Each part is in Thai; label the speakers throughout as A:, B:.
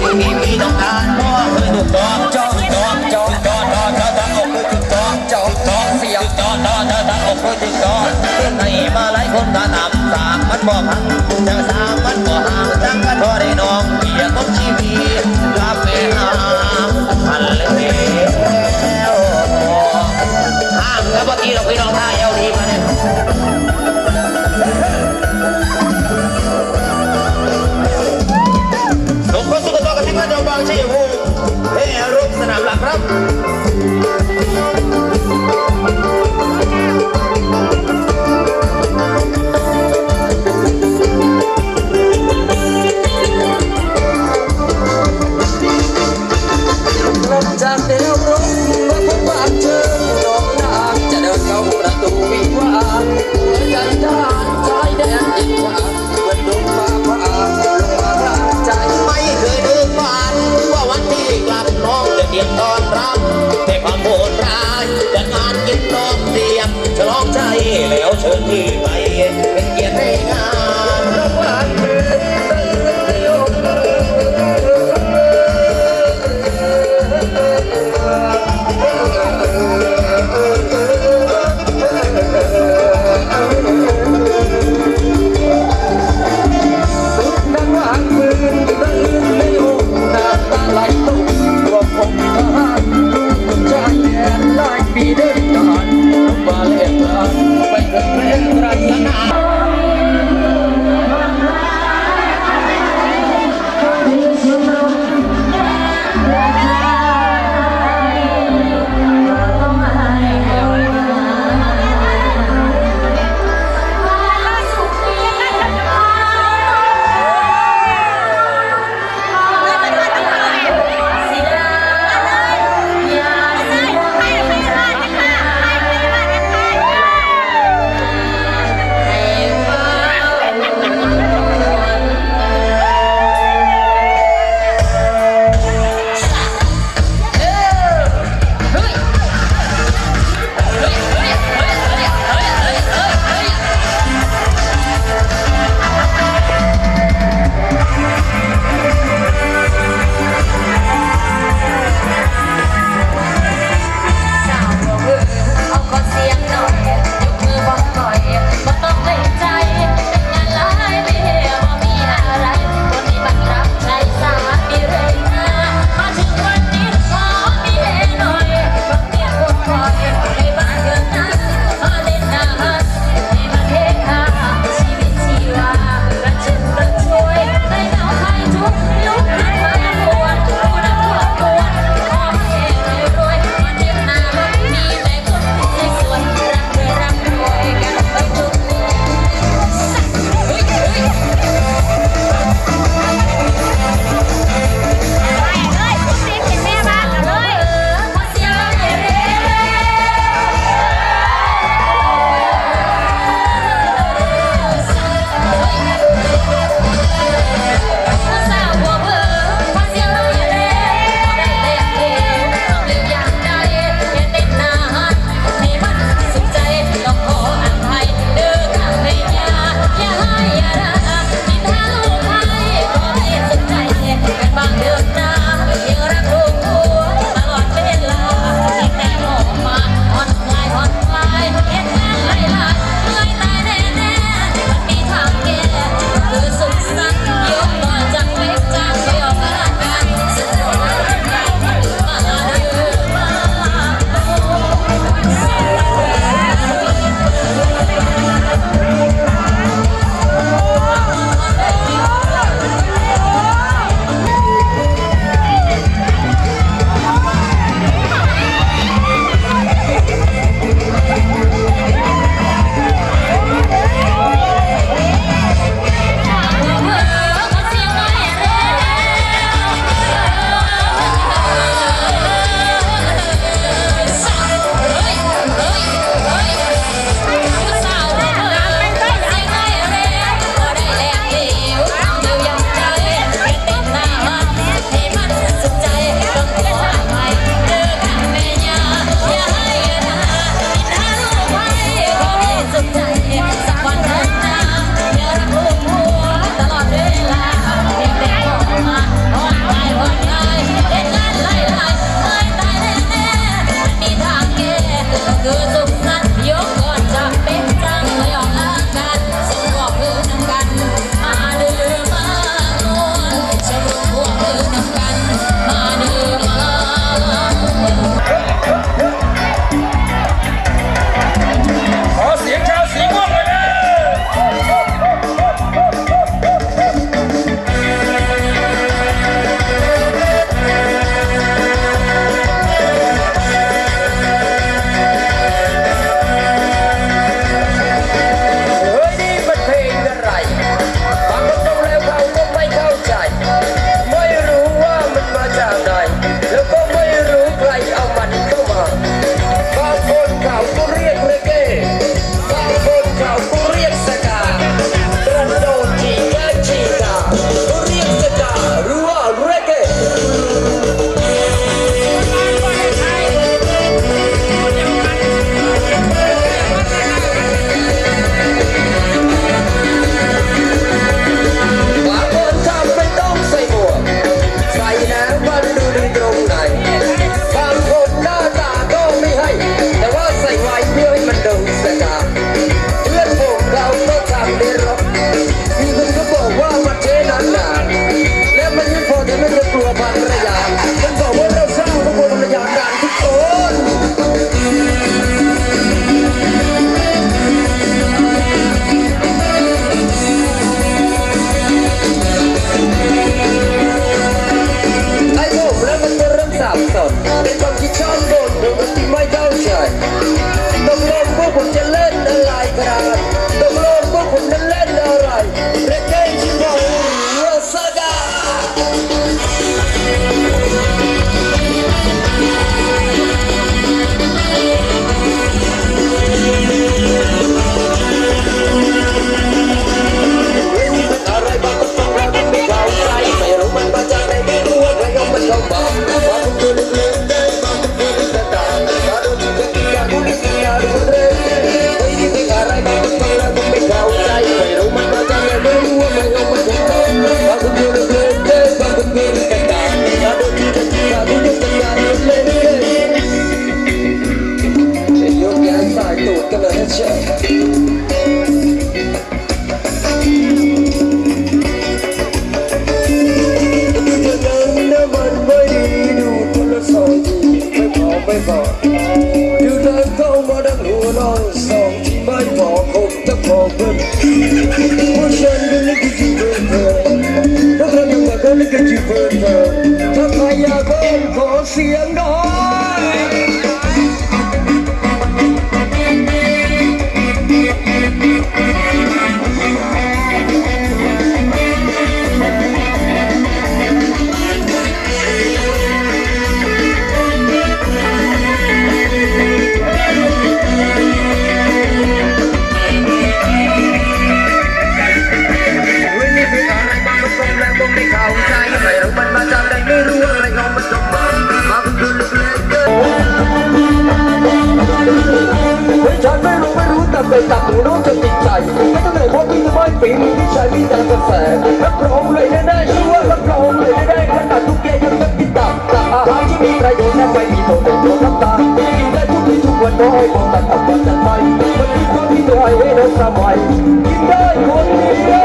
A: มีมีมีน้องตาลพ่อเคยถูกต้องจองจองจองจองจองจองจองอกคือถูกต้องจองจองเสียงจองจองจองจองอกคือถูกต้องเพื่อนในมาหลายคนตาต่ำสามมันบ่พังทั้งสามมันบ่ห่างทั้งกันพอได้น้องเบียร์ของชีวิตรับอปหาพันเลยแล้วห่างแล้วเมื่อกี้เราไปน้
B: องท่าย up. เสียงดอ
A: ไม่รู้แต่
B: ไปตักหนูน้องจะติดใจไม่ต้องเหนื่อยเพราะพี่จะไม่ฝีมือที่ใช้มีแต่กระแสรับรองเลยแน่ๆชื่อว่ารับรองเลยแน่ๆขนาดทุกแกยังไม่กินตับตับอาหารที่มีประโยชน์และไม่มีโทษเป็นโทษน้ำตากินได้ทุกที่ทุกวันน้อยมองแต่ตับวันจันทร์ไปมันมีความที่น้อยให้เรสบายกินได้คนเดียว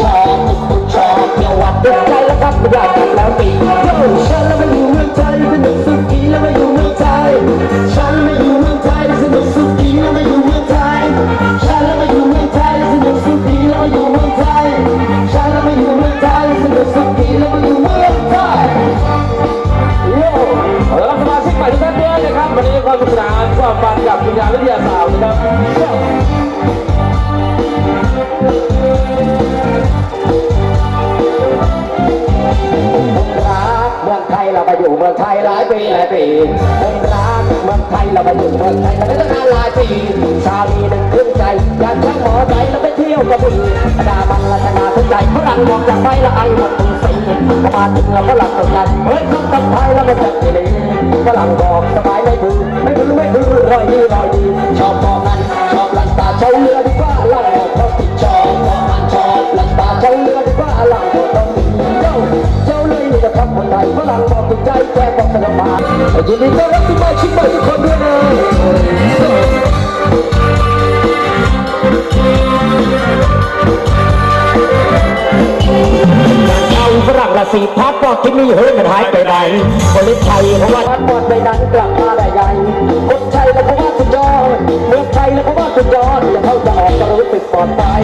B: ชอบตุ้มตุ้มชอบประวัติติดใจแล้วครับไม่อยากกลับแล้วปีโย่ฉันแล้วมาอยู่เมือ ไทย
C: ห
B: ลายปีหลายปีผมรักเมืองไทยเรามาอยู่เมืองไทยมาตั้งนานหลายปีชาลีหนึ่งขึ้นใจอยากทั้งหมอใจแล้วไปเที่ยวกระบี่ดามันราชนาทุกใจฝรั่งมองจากไปละไอหมดตุงสีมาถึงเราก็หลับตกใจเฮ้ยต้องตัดไทยแล้วมาจัดที่นี่ฝรั่งบอกสบายไม่พื้ไม่พื้ไม่พื้รอยดีรอยดีชอบมองนั้นชอบลันตาเช่าเรือดีกว่าลั่งบอกเขาติดชอบมองมันชอบลันตาเช่าเรือดีกว่าลั่ง นี่นะครับคนไทยฝรั่งบอกถูกใจแกบอกสนมายินดีต้อนรับสมาชิกใหม่ทุกคนด้วยนะเาฝรั่งละสีพักบอกที่นี่เฮ้ยมันหายไปไหนคนล่นไทยเพราะว่าพัดหมดไปนั้นกลับมาได้ไงคนไทยแล้วเพราะว่าสุดยอดเมืองไทยแล้วเพราะว่าสุดยอดจะเข้าจะออกก็รู้สึกปลอดภัย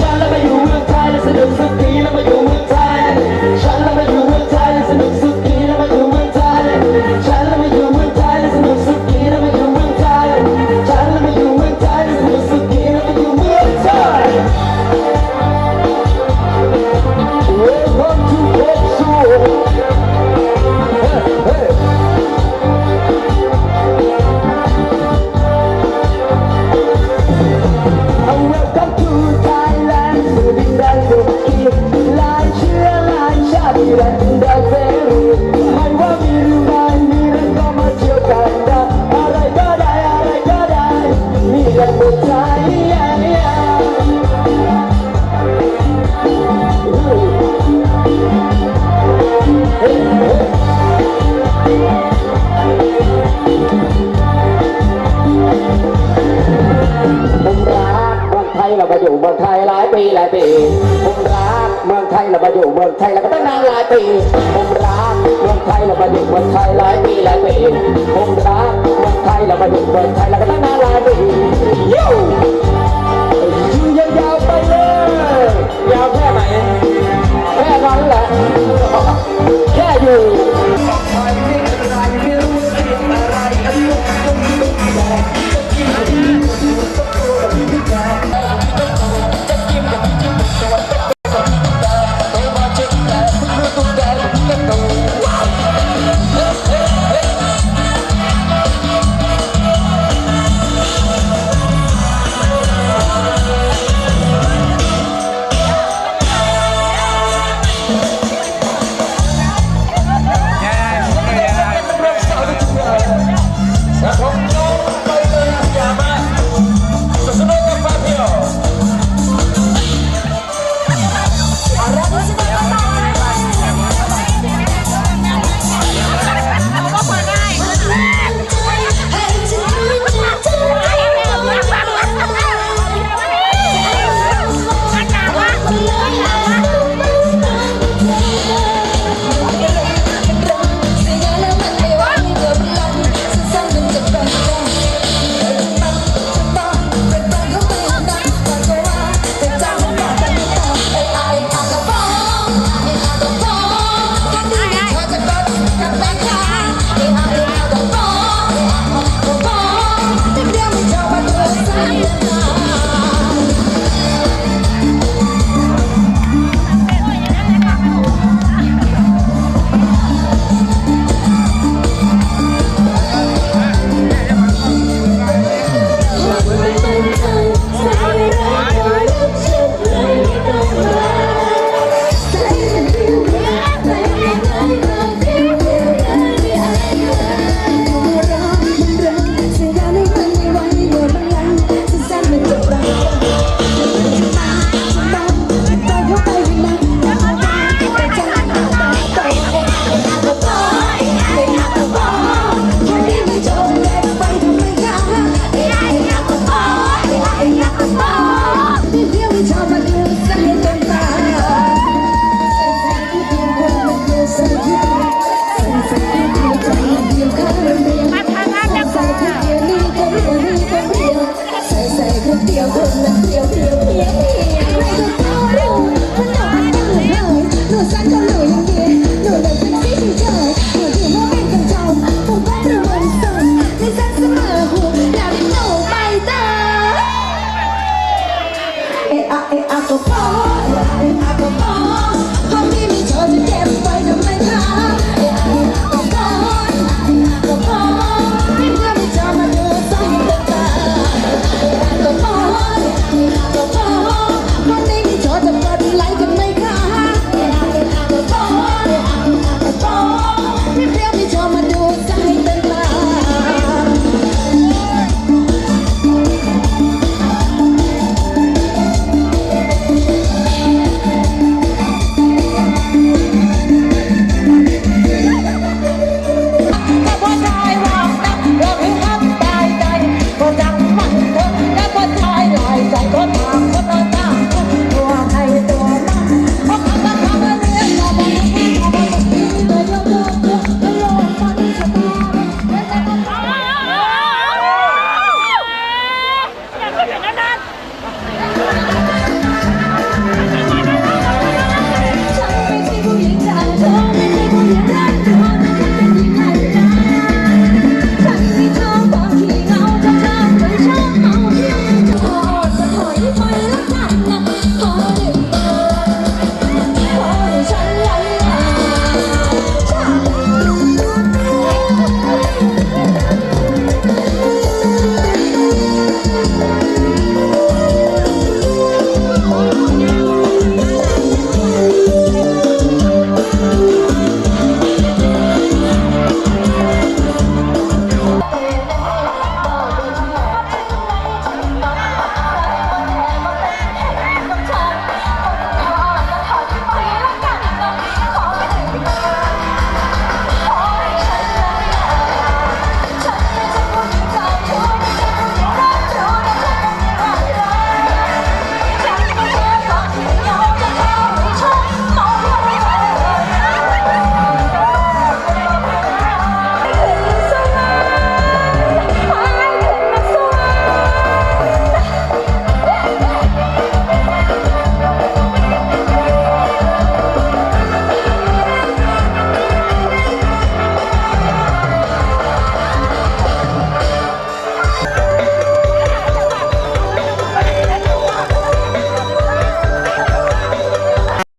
B: ฉันแล้วมาอยู่เมืองไทยแล้วสนุกสุดทีแล้วมาอยู่ Thank you. อยู่เมืองไทยแล้วก็ตั้งนานหลายปีผมรักเมืองไทยแล้วมาอยู่เมืองไทยหลายปีหลายปีผมรักเมืองไทยแล้วมาอยู่เมืองไทยแล้วก็ตั้งนานหลายปี